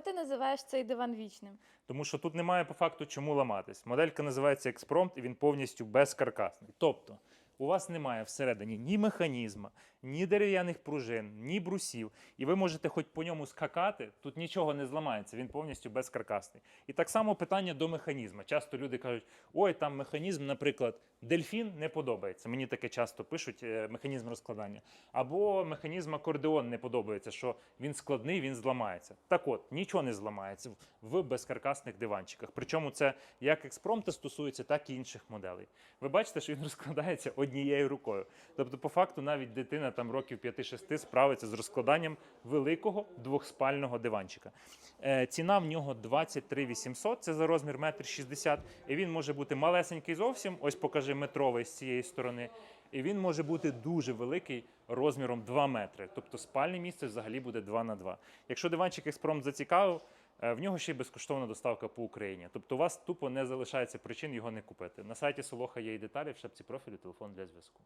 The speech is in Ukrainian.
чого ти називаєш цей диван вічним? Тому що тут немає по факту чому ламатись. Моделька називається експромт, і він повністю безкаркасний. Тобто у вас немає всередині ні механізма, ні дерев'яних пружин, ні брусів, і ви можете хоч по ньому скакати, тут нічого не зламається, він повністю безкаркасний. І так само питання до механізму. Часто люди кажуть, ой, там механізм, наприклад, дельфін не подобається. Мені таке часто пишуть е, механізм розкладання. Або механізм акордеон не подобається, що він складний, він зламається. Так от, нічого не зламається в безкаркасних диванчиках. Причому це як експромта стосується, так і інших моделей. Ви бачите, що він розкладається однією рукою. Тобто, по факту, навіть дитина там років 5-6 справиться з розкладанням великого двохспального диванчика. Е, ціна в нього 23 800, це за розмір 1,60 м. І він може бути малесенький зовсім, ось покажи метровий з цієї сторони. І він може бути дуже великий розміром 2 метри. Тобто спальне місце взагалі буде 2 на 2. Якщо диванчик експромт зацікавив, в нього ще й безкоштовна доставка по Україні. Тобто у вас тупо не залишається причин його не купити. На сайті Солоха є і деталі в шапці профілю, телефон для зв'язку.